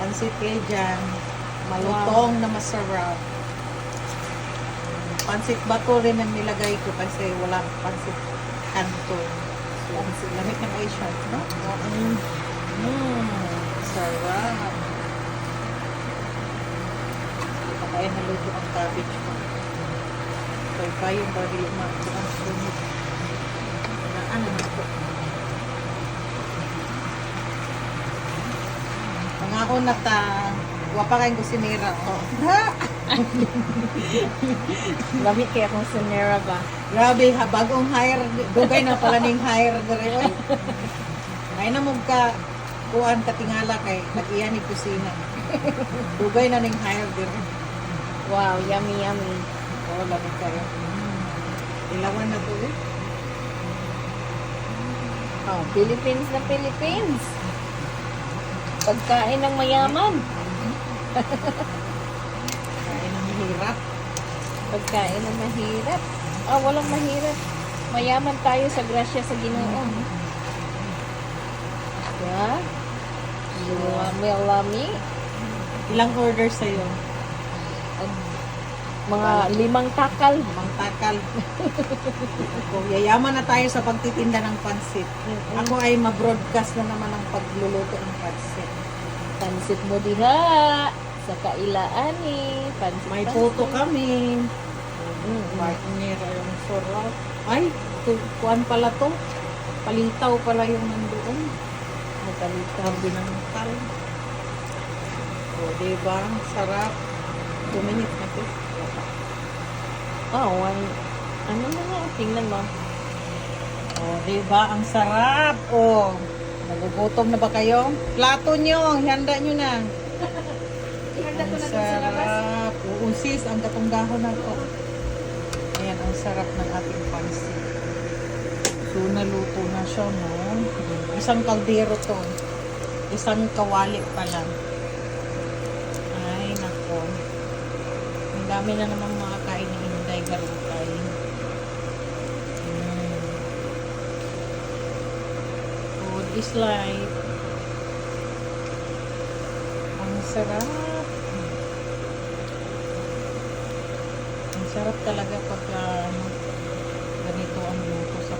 Pansit kayo dyan. Malutong na masarap. Pansit bato rin ang nilagay ko kasi walang pansit kanto. So, pansit lamit ng shot, no? Mm. Mm. Sarap. Kaya naluto ang cabbage ko. So, pa yung bagi umako ang sunod. Na ano na po. Mga una ta, wapa kayong kusinira. Oh. Ha? Labi kaya kung sinera ba? Grabe ha, bagong hire, dugay na pala ning hire dire. oy. Ngay na mo ka kuan katingala kay nag-iya ni kusina. Dugay na ning hire dire. Wow, yummy, yummy. Oo, lamig kayo. Ilawan na to eh. Oh, Philippines na Philippines. Pagkain ng mayaman. Kaya nang hirap. Pagkain ng mahirap. Ah, walang mahirap. Mayaman tayo sa grasya sa Ginoo. Yeah? Lami, lami. Ilang orders sa'yo? Mga limang takal. Mang takal. Ako, yayaman na tayo sa pagtitinda ng pansit. Ako ay ma-broadcast na naman ang pagluluto ng pansit. Pansit mo diha. Sa kailaan eh. Pansit May pansit. photo kami. Mm, Partner yung sarap. Ay, kuan pala to. Palitaw pala yung nandoon. Matalita. Sabi ng tal. O, diba? Sarap. Two minutes na to. Oh, one. Ano na nga? Tingnan mo. O, diba? Ang sarap. O, nagugutom na ba kayo? Plato nyo. Ihanda nyo na. Ang sarap. Oo, sis, ang katungdahon na to. Ayan, ang sarap ng ating pansit. So, naluto na siya, no? Isang kaldero to. Isang kawali pa lang. Ay, nako. Ang dami na naman mga kain ni Inday Garutay. Mm. Food is life. Ang sarap. Ang sarap talaga pag ano, ganito ang luto sa